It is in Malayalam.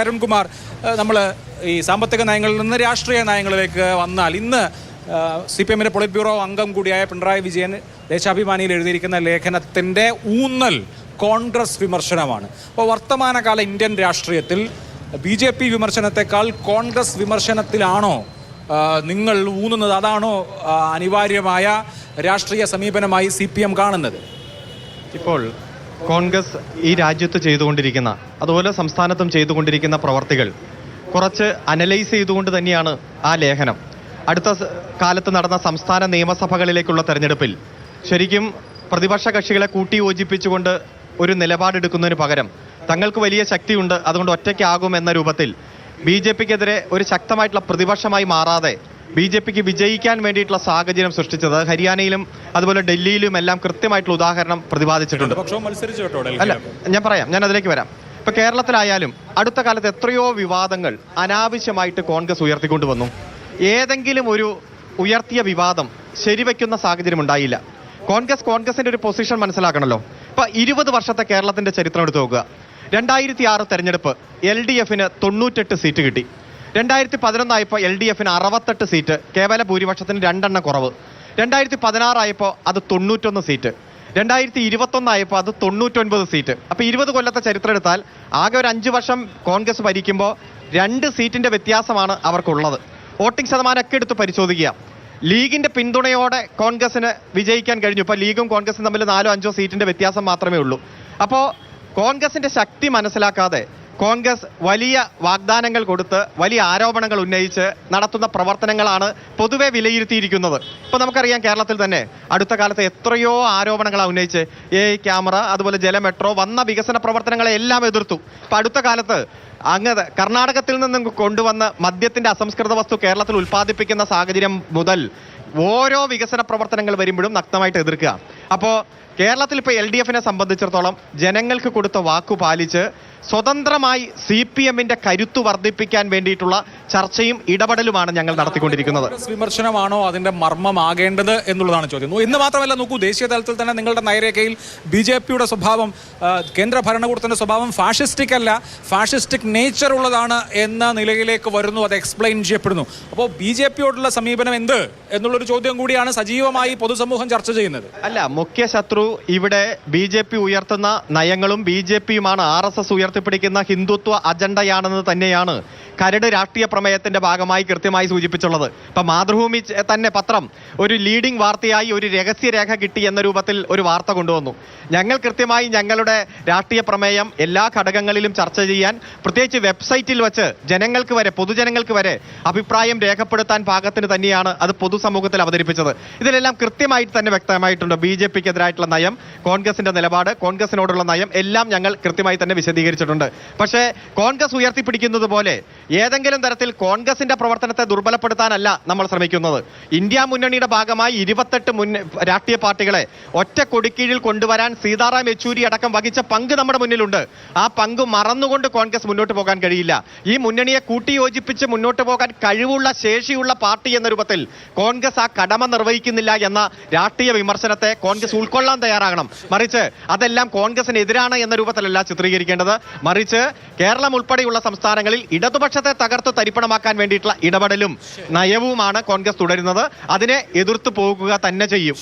അരുൺകുമാർ നമ്മൾ ഈ സാമ്പത്തിക നയങ്ങളിൽ നിന്ന് രാഷ്ട്രീയ നയങ്ങളിലേക്ക് വന്നാൽ ഇന്ന് സി പി എമ്മിന്റെ പൊളിറ്റ് ബ്യൂറോ അംഗം കൂടിയായ പിണറായി വിജയൻ ദേശാഭിമാനിയിൽ എഴുതിയിരിക്കുന്ന ലേഖനത്തിന്റെ ഊന്നൽ കോൺഗ്രസ് വിമർശനമാണ്. അപ്പോൾ വർത്തമാനകാല ഇന്ത്യൻ രാഷ്ട്രീയത്തിൽ ബി ജെ പി വിമർശനത്തെക്കാൾ കോൺഗ്രസ് വിമർശനത്തിലാണോ നിങ്ങൾ ഊന്നുന്നത്? അതാണോ അനിവാര്യമായ രാഷ്ട്രീയ സമീപനമായി സി കാണുന്നത്? ഇപ്പോൾ കോൺഗ്രസ് ഈ രാജ്യത്ത് ചെയ്തുകൊണ്ടിരിക്കുന്ന അതുപോലെ സംസ്ഥാനത്തും ചെയ്തുകൊണ്ടിരിക്കുന്ന പ്രവർത്തികൾ കുറച്ച് അനലൈസ് ചെയ്തുകൊണ്ട് തന്നെയാണ് ആ ലേഖനം. അടുത്ത കാലത്ത് നടന്ന സംസ്ഥാന നിയമസഭകളിലേക്കുള്ള തെരഞ്ഞെടുപ്പിൽ ശരിക്കും പ്രതിപക്ഷ കക്ഷികളെ കൂട്ടി യോജിപ്പിച്ചുകൊണ്ട് ഒരു നിലപാടെടുക്കുന്നതിന് പകരം തങ്ങൾക്ക് വലിയ ശക്തിയുണ്ട് അതുകൊണ്ട് ഒറ്റയ്ക്കാകും എന്ന രൂപത്തിൽ ബി ജെ പിക്കെതിരെ ഒരു ശക്തമായിട്ടുള്ള പ്രതിപക്ഷമായി മാറാതെ ബി ജെ പിക്ക് വിജയിക്കാൻ വേണ്ടിയിട്ടുള്ള സാഹചര്യം സൃഷ്ടിച്ചത്. ഹരിയാനയിലും അതുപോലെ ഡൽഹിയിലും എല്ലാം കൃത്യമായിട്ടുള്ള ഉദാഹരണം പ്രതിപാദിച്ചിട്ടുണ്ട്. അല്ല ഞാൻ പറയാം. ഞാൻ അതിലേക്ക് വരാം. ഇപ്പൊ കേരളത്തിലായാലും അടുത്ത കാലത്ത് എത്രയോ വിവാദങ്ങൾ അനാവശ്യമായിട്ട് കോൺഗ്രസ് ഉയർത്തിക്കൊണ്ടുവന്നു ഏതെങ്കിലും ഒരു ഉയർത്തിയ വിവാദം ശരിവെക്കുന്ന സാഹചര്യം ഉണ്ടായില്ല. കോൺഗ്രസ് കോൺഗ്രസിന്റെ ഒരു പൊസിഷൻ മനസ്സിലാക്കണല്ലോ. ഇപ്പൊ ഇരുപത് വർഷത്തെ കേരളത്തിന്റെ ചരിത്രം എടുത്തു നോക്കുക. രണ്ടായിരത്തി ആറ് തെരഞ്ഞെടുപ്പ് എൽ ഡി എഫിന് തൊണ്ണൂറ്റെട്ട് സീറ്റ് കിട്ടി. രണ്ടായിരത്തി പതിനൊന്നായപ്പോൾ എൽ ഡി എഫിന് അറുപത്തെട്ട് സീറ്റ് കേവല ഭൂരിപക്ഷത്തിന് രണ്ടെണ്ണം കുറവ്. രണ്ടായിരത്തി പതിനാറായപ്പോൾ അത് തൊണ്ണൂറ്റൊന്ന് സീറ്റ്. രണ്ടായിരത്തി ഇരുപത്തൊന്നായപ്പോൾ അത് തൊണ്ണൂറ്റൊൻപത് സീറ്റ്. അപ്പോൾ ഇരുപത് കൊല്ലത്തെ ചരിത്രം എടുത്താൽ ആകെ ഒരു അഞ്ച് വർഷം കോൺഗ്രസ് ഭരിക്കുമ്പോൾ രണ്ട് സീറ്റിന്റെ വ്യത്യാസമാണ് അവർക്കുള്ളത്. വോട്ടിംഗ് ശതമാനമൊക്കെ എടുത്ത് പരിശോധിക്കുക. ലീഗിന്റെ പിന്തുണയോടെ കോൺഗ്രസിന് വിജയിക്കാൻ കഴിഞ്ഞു. ഇപ്പോൾ ലീഗും കോൺഗ്രസും തമ്മിൽ നാലോ അഞ്ചോ സീറ്റിന്റെ വ്യത്യാസം മാത്രമേ ഉള്ളൂ. അപ്പോൾ കോൺഗ്രസിന്റെ ശക്തി മനസ്സിലാക്കാതെ കോൺഗ്രസ് വലിയ വാഗ്ദാനങ്ങൾ കൊടുത്ത് വലിയ ആരോപണങ്ങൾ ഉന്നയിച്ച് നടത്തുന്ന പ്രവർത്തനങ്ങളാണ് പൊതുവെ വിലയിരുത്തിയിരിക്കുന്നത്. ഇപ്പൊ നമുക്കറിയാം കേരളത്തിൽ തന്നെ അടുത്ത കാലത്ത് എത്രയോ ആരോപണങ്ങളാണ് ഉന്നയിച്ച് എ ക്യാമറ അതുപോലെ ജല മെട്രോ വന്ന വികസന പ്രവർത്തനങ്ങളെ എല്ലാം എതിർത്തു. ഇപ്പൊ അടുത്ത കാലത്ത് അങ്ങ് കർണാടകത്തിൽ നിന്നും കൊണ്ടുവന്ന മദ്യത്തിന്റെ അസംസ്കൃത വസ്തു കേരളത്തിൽ ഉൽപ്പാദിപ്പിക്കുന്ന സാഹചര്യം മുതൽ ഓരോ വികസന പ്രവർത്തനങ്ങൾ വരുമ്പോഴും നഗ്നമായിട്ട് എതിർക്കുക. അപ്പോൾ കേരളത്തിൽ ഇപ്പോൾ എൽ ഡി എഫിനെ സംബന്ധിച്ചിടത്തോളം ജനങ്ങൾക്ക് കൊടുത്ത വാക്കു പാലിച്ച് സ്വതന്ത്രമായി സി പി എമ്മിന്റെ കരുത്ത് വർദ്ധിപ്പിക്കാൻ വേണ്ടിയിട്ടുള്ള ചർച്ചയും ഇടപെടലുമാണ് ഞങ്ങൾ നടത്തിക്കൊണ്ടിരിക്കുന്നത്. വിമർശനമാണോ അതിന്റെ മർമ്മമാകേണ്ടത് എന്നുള്ളതാണ് ചോദ്യം. എന്ന് മാത്രമല്ല നോക്കൂ ദേശീയ തലത്തിൽ തന്നെ നിങ്ങളുടെ നയരേഖയിൽ ബി ജെ പിയുടെ സ്വഭാവം കേന്ദ്ര ഭരണകൂടത്തിന്റെ സ്വഭാവം ഫാഷിസ്റ്റിക് അല്ല. ഫാഷിസ്റ്റിക് നേച്ചർ ഉള്ളതാണ് എന്ന നിലയിലേക്ക് വരുന്നു അത് എക്സ്പ്ലെയിൻ ചെയ്യപ്പെടുന്നു. അപ്പോൾ ബി ജെ പിയോടുള്ള സമീപനം എന്ത് എന്നുള്ളൊരു ചോദ്യം കൂടിയാണ് സജീവമായി പൊതുസമൂഹം ചർച്ച ചെയ്യുന്നത്. അല്ല മുഖ്യ ശത്രു ഇവിടെ ബി ജെ പി ഉയർത്തുന്ന നയങ്ങളും ബി ജെ പിയുമാണ് ആർ എസ് എസ് ഉയർത്തിപ്പിടിക്കുന്ന ഹിന്ദുത്വ അജണ്ടയാണെന്ന് തന്നെയാണ് കരട് രാഷ്ട്രീയ പ്രമേയത്തിന്റെ ഭാഗമായി കൃത്യമായി സൂചിപ്പിച്ചുള്ളത്. ഇപ്പൊ മാതൃഭൂമി തന്നെ പത്രം ഒരു ലീഡിംഗ് വാർത്തയായി ഒരു രഹസ്യരേഖ കിട്ടി എന്ന രൂപത്തിൽ ഒരു വാർത്ത കൊണ്ടുവന്നു. ഞങ്ങൾ കൃത്യമായി ഞങ്ങളുടെ രാഷ്ട്രീയ പ്രമേയം എല്ലാ ഘടകങ്ങളിലും ചർച്ച ചെയ്യാൻ പ്രത്യേകിച്ച് വെബ്സൈറ്റിൽ വെച്ച് ജനങ്ങൾക്ക് വരെ പൊതുജനങ്ങൾക്ക് വരെ അഭിപ്രായം രേഖപ്പെടുത്താൻ പാകത്തിന് തന്നെയാണ് അത് പൊതുസമൂഹത്തിൽ അവതരിപ്പിച്ചത്. ഇതിലെല്ലാം കൃത്യമായിട്ട് തന്നെ വ്യക്തമായിട്ടുണ്ട് ബി ജെ പിക്ക് എതിരായിട്ടുള്ള നയം കോൺഗ്രസിന്റെ നിലപാട് കോൺഗ്രസിനോടുള്ള നയം എല്ലാം ഞങ്ങൾ കൃത്യമായി തന്നെ വിശദീകരിച്ചിട്ടുണ്ട്. പക്ഷേ കോൺഗ്രസ് ഉയർത്തിപ്പിടിക്കുന്നത് പോലെ ഏതെങ്കിലും തരത്തിൽ കോൺഗ്രസിന്റെ പ്രവർത്തനത്തെ ദുർബലപ്പെടുത്താനല്ല നമ്മൾ ശ്രമിക്കുന്നത്. ഇന്ത്യ മുന്നണിയുടെ ഭാഗമായി ഇരുപത്തെട്ട് മുന്ന രാഷ്ട്രീയ പാർട്ടികളെ ഒറ്റ കൊടിക്കീഴിൽ കൊണ്ടുവരാൻ സീതാറാം യെച്ചൂരി അടക്കം വഹിച്ച പങ്ക് നമ്മുടെ മുന്നിലുണ്ട്. ആ പങ്ക് മറന്നുകൊണ്ട് കോൺഗ്രസ് മുന്നോട്ട് പോകാൻ കഴിയില്ല. ഈ മുന്നണിയെ കൂട്ടിയോജിപ്പിച്ച് മുന്നോട്ട് പോകാൻ കഴിവുള്ള ശേഷിയുള്ള പാർട്ടി എന്ന രൂപത്തിൽ കോൺഗ്രസ് ആ കടമ നിർവഹിക്കുന്നില്ല എന്ന രാഷ്ട്രീയ വിമർശനത്തെ കോൺഗ്രസ് ഉൾക്കൊള്ളാൻ തയ്യാറാകണം. മറിച്ച് അതെല്ലാം കോൺഗ്രസിന് എതിരാണ് എന്ന രൂപത്തിലല്ല ചിത്രീകരിക്കേണ്ടത്. മറിച്ച് കേരളം ഉൾപ്പെടെയുള്ള സംസ്ഥാനങ്ങളിൽ ഇടതുപക്ഷത്തെ തകർത്ത് തരിപ്പണമാക്കാൻ വേണ്ടിയിട്ടുള്ള ഇടപെടലും നയവുമാണ് കോൺഗ്രസ് തുടരുന്നത്. അതിനെ എതിർത്തു പോകുക തന്നെ ചെയ്യും.